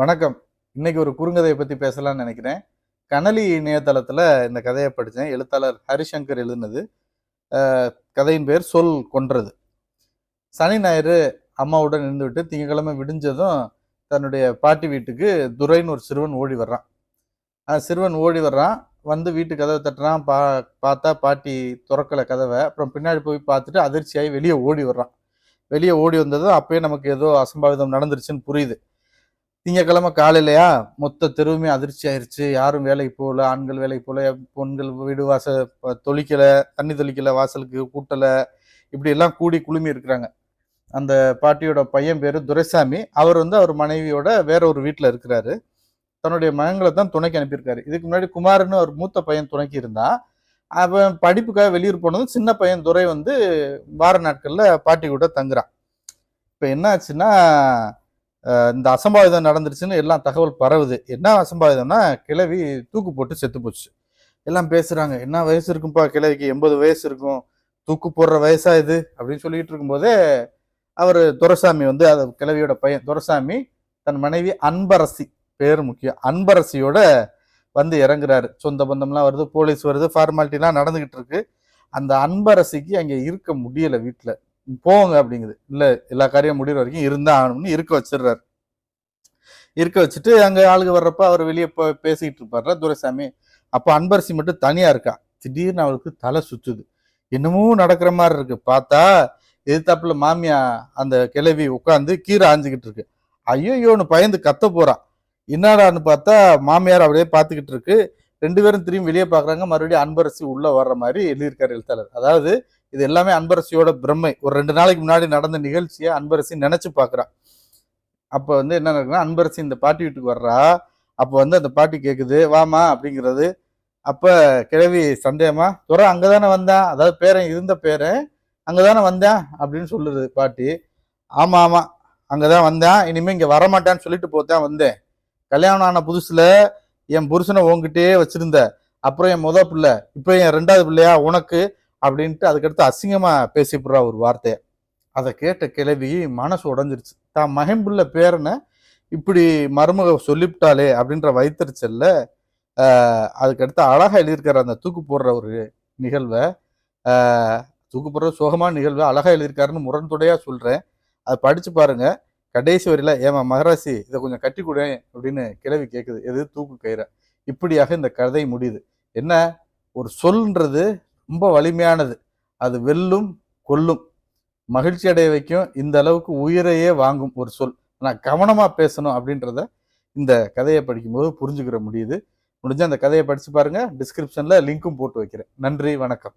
வணக்கம். இன்னைக்கு ஒரு குறுங்கதையை பத்தி பேசலாம்னு நினைக்கிறேன். கனலி இணையதளத்துல இந்த கதையை படித்தேன். எழுத்தாளர் ஹரிசங்கர் எழுதினது. கதையின் பேர் சொல் கொன்றது. சனி ஞாயிறு அம்மாவுடன் இருந்துவிட்டு திங்கக்கிழமை விடிஞ்சதும் தன்னுடைய பாட்டி வீட்டுக்கு துரைன்னு ஒரு சிறுவன் ஓடி வர்றான். சிறுவன் ஓடி வர்றான். வந்து வீட்டு கதவை தட்டுறான். பா பார்த்தா பாட்டி துறக்கலை கதவை. அப்புறம் பின்னாடி போய் பார்த்துட்டு அதிர்ச்சியாகி வெளியே ஓடி வர்றான். வெளியே ஓடி வந்ததும் அப்பயே நமக்கு ஏதோ அசம்பாவிதம் நடந்துருச்சுன்னு புரியுது. திங்கக்கிழமை காலையிலையா? மொத்த தெருவுமே அதிர்ச்சி ஆயிருச்சு. யாரும் வேலைக்கு போகல. ஆண்கள் வேலைக்கு போகல. பெண்கள் வீடு வாச தொளிக்கலை. தண்ணி தொளிக்கலை. வாசலுக்கு கூட்டலை. இப்படியெல்லாம் கூடி குழுமி இருக்கிறாங்க. அந்த பாட்டியோட பையன் பேர் துரைசாமி. அவர் வந்து அவர் மனைவியோட வேற ஒரு வீட்டில் இருக்கிறாரு. தன்னுடைய மகங்களை தான் துணைக்கு அனுப்பியிருக்காரு. இதுக்கு முன்னாடி குமார்னு ஒரு மூத்த பையன் துணைக்கு இருந்தான் அவன் படிப்புக்காக வெளியூர் போனதும் சின்ன பையன் துரை வந்து வார நாட்களில் பாட்டி கூட தங்குறான். இப்போ என்ன ஆச்சுன்னா இந்த அசம்பாவிதம் நடந்துருச்சுன்னு எல்லாம் தகவல் பரவுது. என்ன அசம்பாவிதம்னா கிழவி தூக்கு போட்டு செத்து போச்சு. எல்லாம் பேசுறாங்க என்ன வயசு இருக்கும்பா கிழவிக்கு? எண்பது வயசு இருக்கும். தூக்கு போடுற வயசா இது? அப்படின்னு சொல்லிட்டு இருக்கும்போதே அவர் துரசாமி வந்து அது கிழவியோட பையன் துரசாமி தன் மனைவி அன்பரசி பேர் முக்கியம் அன்பரசியோட வந்து இறங்குறாரு. சொந்த பந்தம்லாம் வருது போலீஸ் வருது ஃபார்மாலிட்டிலாம் நடந்துகிட்டு இருக்கு. அந்த அன்பரசிக்கு அங்கே இருக்க முடியல வீட்டில் போங்க அப்படிங்குது. இல்லை எல்லா காரியம் முடிகிற வரைக்கும் இருந்தா ஆகணும்னு இருக்க வச்சிடுறாரு. இருக்க வச்சுட்டு அங்கே ஆளுங்க வர்றப்ப அவர் வெளியே போய் பேசிக்கிட்டு இருப்பாரு துரைசாமி. அப்போ அன்பரசி மட்டும் தனியாக இருக்கா? திடீர்னு அவளுக்கு தலை சுற்றுது என்னமோ நடக்கிற மாதிரி இருக்கு. பார்த்தா எதிர்த்தாப்புல மாமியா அந்த கிளவி உட்காந்து கீரை ஆஞ்சிக்கிட்டு இருக்கு. ஐயோயோன்னு பயந்து கத்த போறா. என்னடான்னு பார்த்தா மாமியார் அப்படியே பார்த்துக்கிட்டு இருக்கு. ரெண்டு பேரும் திரும்பி வெளியே பார்க்கறாங்க. மறுபடியும் அன்பரசி உள்ளே வர்ற மாதிரி எழுதியிருக்காரு எழுத்தாளர். அதாவது இது எல்லாமே அன்பரசியோட பிரம்மை. ஒரு ரெண்டு நாளைக்கு முன்னாடி நடந்த நிகழ்ச்சியை அன்பரசி நினைச்சு பார்க்குறான் அப்போ வந்து என்ன நடக்குன்னா அன்பரசி இந்த பாட்டி வீட்டுக்கு வர்றா. அப்போ வந்து அந்த பாட்டி கேட்குது வாமா அப்படிங்கிறது. அப்போ கிழவி சந்தேகமா? துறை அங்கே தானே வந்தேன். அதாவது பேரன் இருந்த பேரன் அங்கே தானே வந்தேன் அப்படின்னு சொல்லுது பாட்டி. ஆமாம் ஆமாம் அங்கே தான் வந்தேன். இனிமேல் இங்கே வரமாட்டேன்னு சொல்லிட்டு போத்தான் வந்தேன். கல்யாணம் ஆன புதுசில் என் புருஷனை உன்கிட்டயே வச்சுருந்த அப்புறம் என் முத பிள்ளை. இப்போ என் ரெண்டாவது பிள்ளையா? உனக்கு அப்படின்ட்டு அதுக்கடுத்து அசிங்கமாக பேசிப்புடுறா ஒரு வார்த்தையை. அதை கேட்ட கிளவி மனசு உடைஞ்சிருச்சு. தான் மகம்புள்ள பேரனை இப்படி மருமக சொல்லிவிட்டாளே அப்படின்ற வைத்தறிச்சல்ல அதுக்கடுத்து அழகா எழுதியிருக்கிற அந்த தூக்கு போடுற ஒரு நிகழ்வை. தூக்கு போடுற சோகமான நிகழ்வை அழகாக எழுதியிருக்காருன்னு முரண்துடையாக சொல்கிறேன் அதை படித்து பாருங்கள் கடைசி வரையில் ஏமா மகராசி இதை கொஞ்சம் கட்டி கொடு அப்படின்னு கிளவி கேட்குது எது? தூக்கு கயிறை. இப்படியாக இந்த கதை முடியுது. என்ன? ஒரு சொல்ன்றது ரொம்ப வலிமையானது. அது வெல்லும் கொல்லும். மகிழ்ச்சி அடைய வைக்கும். இந்த அளவுக்கு உயிரையே வாங்கும் ஒரு சொல். ஆனால் கவனமாக பேசணும் அப்படின்றத இந்த கதையை படிக்கும்போது புரிஞ்சுக்கிற முடியுது. முடிஞ்ச அந்த கதையை படித்து பாருங்கள் டிஸ்கிரிப்ஷனில் லிங்க்கும் போட்டு வைக்கிறேன். நன்றி வணக்கம்.